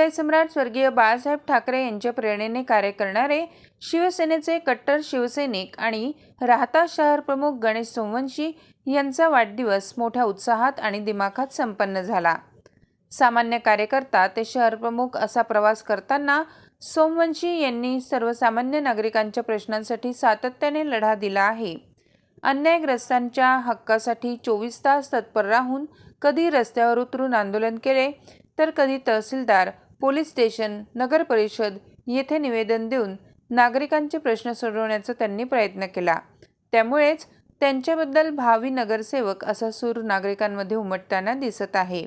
हृदयसम्राट स्वर्गीय बाळासाहेब ठाकरे यांच्या प्रेरणेने कार्य करणारे शिवसेनेचे कट्टर शिवसैनिक आणि राहता शहर प्रमुख गणेश सोमवंशी यांचा वाढदिवस मोठ्या उत्साहात आणि दिमाखात संपन्न झाला. सामान्य कार्यकर्ता ते शहरप्रमुख असा प्रवास करताना सोमवंशी यांनी सर्वसामान्य नागरिकांच्या प्रश्नांसाठी सातत्याने लढा दिला आहे. अन्यायग्रस्तांच्या हक्कासाठी चोवीस तास तत्पर राहून कधी रस्त्यावर उतरून आंदोलन केले तर कधी तहसीलदार पोलीस स्टेशन नगर परिषद येथे निवेदन देऊन नागरिकांचे प्रश्न सोडवण्याचा त्यांनी प्रयत्न केला. त्यामुळेच त्यांच्याबद्दल भावी नगरसेवक असा सूर नागरिकांमध्ये उमटताना दिसत आहे.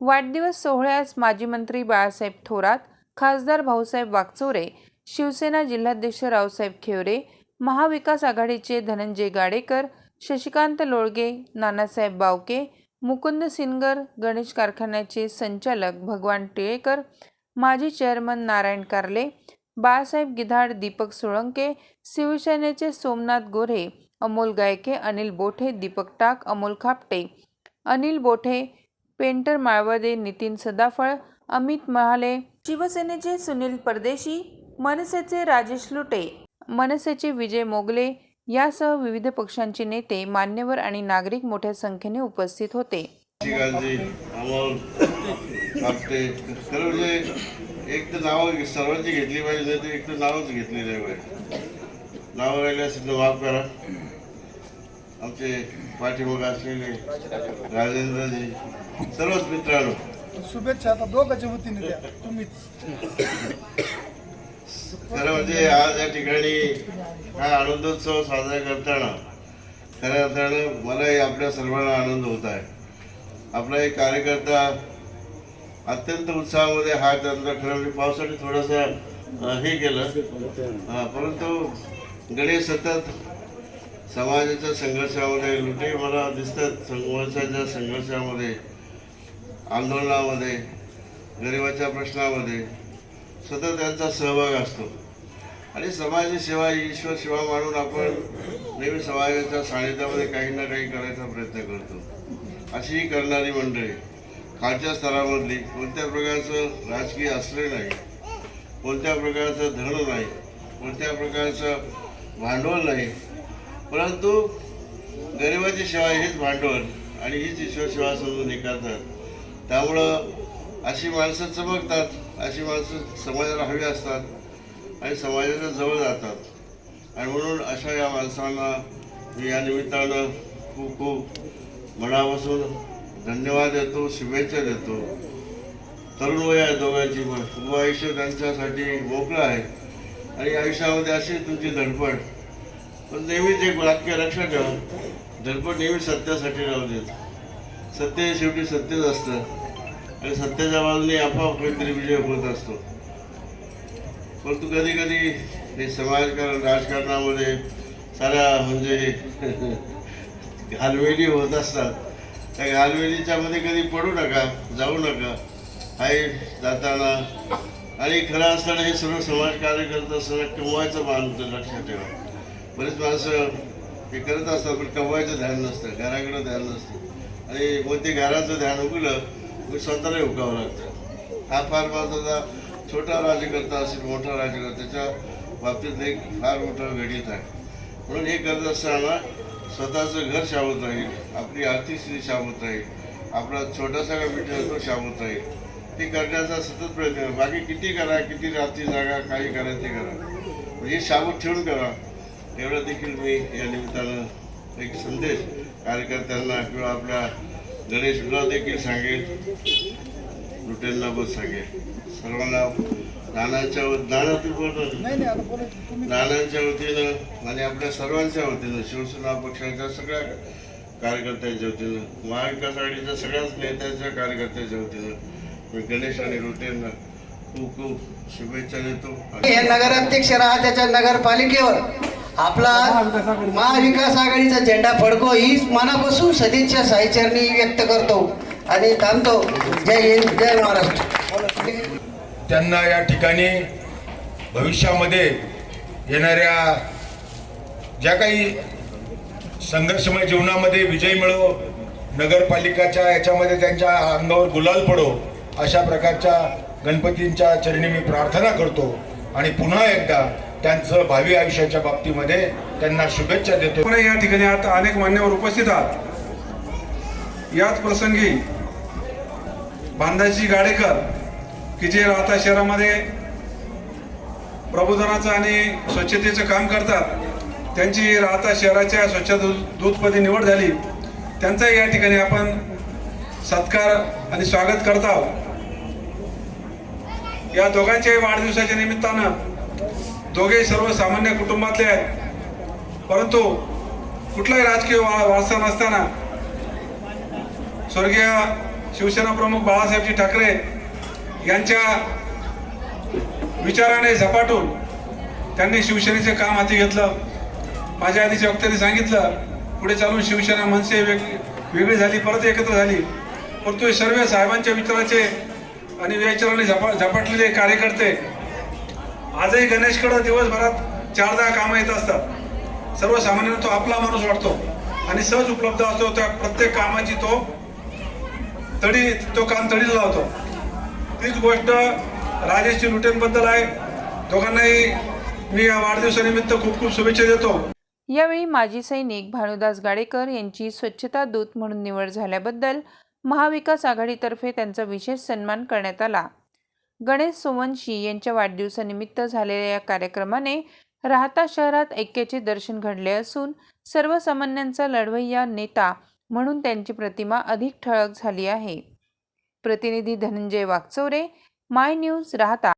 वाढदिवस सोहळ्यास माजी मंत्री बाळासाहेब थोरात खासदार भाऊसाहेब वागचोरे शिवसेना जिल्हाध्यक्ष रावसाहेब खेवरे महाविकास आघाडीचे धनंजय गाडेकर शशिकांत लोळगे नानासाहेब बावके मुकुंद सिनगर गणेश कारखान्याचे संचालक भगवान टिळेकर माजी चेअरमन नारायण कारले बाळासाहेब गिधाड दीपक सोळंके शिवसेनेचे सोमनाथ गोरे अमोल गायके अनिल बोठे दीपक टाक अमोल खापटे अनिल बोठे पेंटर माळवदे नितीन सदाफळ अमित महाले शिवसेनेचे सुनील परदेशी मनसेचे राजेश लुटे मनसेचे विजय मोगले यासह विविध पक्षांचे नेते मान्यवर आणि नागरिक मोठ्या संख्येने उपस्थित होते. म्हणजे एक तर नावं सर्वांची घेतली पाहिजे तर एक तर नावच घेतली नाही पाहिजे. नावं राहिले असेल तर माफ करा. आमचे पाठीमागे असलेले राजेंद्रजी सर्वच मित्रांनो. शुभेच्छा आता दोघांच्या वतीने द्या तुम्हीच. खरं म्हणजे आज या ठिकाणी हा आनंदोत्सव साजरा करताना खऱ्या अर्थानं मलाही आपल्या सर्वांना आनंद होत आहे. आपला एक कार्यकर्ता अत्यंत उत्साहामध्ये हा त्यांचा खरं म्हणजे पावसाने थोडंसं हे केलं. परंतु गणेश सतत समाजाच्या संघर्षामध्ये लुटे. मला दिसतात समाजाच्या संघर्षामध्ये आंदोलनामध्ये गरिबाच्या प्रश्नामध्ये सतत त्यांचा सहभाग असतो. आणि समाजसेवा सेवा ही ईश्वर सेवा मानून आपण नेहमी समाजाच्या सानिध्यामध्ये काही ना काही करायचा प्रयत्न करतो. अशी ही करणारी मंडळी खालच्या स्तरामधली कोणत्या प्रकारचं राजकीय आश्रय नाही कोणत्या प्रकारचं धन नाही कोणत्या प्रकारचं भांडवल नाही परंतु गरिबाची सेवा हेच भांडवल आणि हीच ईश्वर सेवा समजून हे करतात. त्यामुळं अशी माणसं चमकतात. अशी माणसं समाजाला हवी असतात आणि समाजाच्या जवळ जातात आणि म्हणून अशा या माणसांना मी या निमित्तानं खूप खूप मनापासून धन्यवाद देतो शुभेच्छा देतो. तरुण वय आहे दोघांची पण. खूप आयुष्य त्यांच्यासाठी मोकळं आहे. आणि आयुष्यामध्ये अशी तुमची धडपड. पण नेहमीच एक वाक्य लक्षात ठेवा. धडपड नेहमी सत्यासाठी राहू देत. सत्य शेवटी सत्यच असतं. आणि सत्याच्या बाजूने आपोआप काहीतरी विजय होत असतो. परंतु कधी कधी हे समाजकारण राजकारणामध्ये साऱ्या म्हणजे घालवेली होत असतात. त्या घालवेलीच्यामध्ये कधी पडू नका जाऊ नका. हाय जाताना. आणि खरं असताना हे सर्व समाजकार्य करत असताना कमवायचं मानतं लक्षात ठेवा. बरेच माणसं हे करत असतात पण कमवायचं ध्यान नसतं घराकडं ध्यान नसतं. आणि मग ते घराचं ध्यान उगलं मग स्वतःला उकावं लागतं. हा फार महत्त्वाचा छोटा राज्यकर्ता असेल मोठा राज्यकर्ता त्याच्या बाबतीत एक फार मोठा गणित आहे. म्हणून हे करत असताना स्वतःचं घर शाबूत राहील आपली आर्थिक स्थिती शाबूत राहील आपला छोटासा का मित्र तो शाबूत राहील. ते करण्याचा सतत प्रयत्न करा. बाकी किती करा किती रात्री जागा काही करा ते करा. म्हणजे हे शाबूत ठेवून करा. एवढं देखील मी या निमित्तानं एक संदेश कार्यकर्त्यांना किंवा आपल्या गणेशला देखील सांगेल. लुटेलला पण सांगेल. सर्वांना नानांच्या नानातील बोलतो नाही नाही आता बोला की तुम्ही नानांच्या वतीनं आणि आपल्या सर्वांच्या वतीनं शिवसेना पक्षाच्या सगळ्या कार्यकर्त्यांच्या वतीनं महाविकास आघाडीच्या सगळ्याच नेत्यांच्या कार्यकर्त्यांच्या वतीनं मी गणेश आणि रोटेंना खूप खूप शुभेच्छा देतो. हे नगराध्यक्ष राहत्याच्या नगरपालिकेवर. आपला महाविकास आघाडीचा झेंडा फडको हीच मनापासून सदिच्छा साईचरणी व्यक्त करतो आणि थांबतो. जय हिंद जय महाराष्ट्र. त्यांना या ठिकाणी भविष्यामध्ये येणाऱ्या ज्या काही संघर्षमय जीवनामध्ये विजय मिळो नगरपालिकाच्या याच्यामध्ये त्यांच्या अंगावर गुलाल पडो अशा प्रकारच्या गणपतींच्या चरणी मी प्रार्थना करतो. आणि पुन्हा एकदा त्यांचं भावी आयुष्याच्या बाबतीमध्ये त्यांना शुभेच्छा देतो. या ठिकाणी आता अनेक मान्यवर उपस्थित आहात. याच प्रसंगी बांधाजी गाडेकर की जे राहता शहरामध्ये प्रबोधनाचं आणि स्वच्छतेचं काम करतात त्यांची राहता शहराच्या स्वच्छ दूतपदी निवड झाली. त्यांचाही या ठिकाणी आपण सत्कार आणि स्वागत करत आहोत. या दोघांच्याही वाढदिवसाच्या निमित्तानं दोघेही सर्वसामान्य कुटुंबातले आहेत. परंतु कुठलाही राजकीय वा वारसा नसताना स्वर्गीय शिवसेना प्रमुख बाळासाहेबजी ठाकरे यांच्या विचाराने झपाटून त्यांनी शिवसेनेचे काम हाती घेतलं. माझ्या आधीच्या वक्त्याने सांगितलं पुढे चालून शिवसेना मनसे वेग वेगळी झाली परत एकत्र झाली. परंतु हे सर्व साहेबांच्या विचाराचे आणि विचाराने झपा झपाटलेले कार्यकर्ते आजही गणेशकडं दिवसभरात चार दहा कामं येत असतात. सर्वसामान्यांना तो आपला माणूस वाटतो. आणि सहज उपलब्ध असतो. त्या प्रत्येक कामाची तो तडी तो काम तडीला लावतो. तीच गोष्ट राजेशची लुटेनबद्दल आहे. दोघांनाही मी या वाढदिवसानिमित्त खूप खूप शुभेच्छा देतो. यावेळी माजी सैनिक भानुदास गाडेकर यांची स्वच्छता दूत म्हणून निवड झाल्याबद्दल महाविकास आघाडीतर्फे त्यांचा विशेष सन्मान करण्यात आला. गणेश सोमवंशी यांच्या वाढदिवसानिमित्त झालेल्या या कार्यक्रमाने राहता शहरात ऐक्याचे दर्शन घडले असून सर्वसामान्यांचा लढवय्या नेता म्हणून त्यांची प्रतिमा अधिक ठळक झाली आहे. प्रतिनिधी धनंजय वागचौरे माय न्यूज राहता.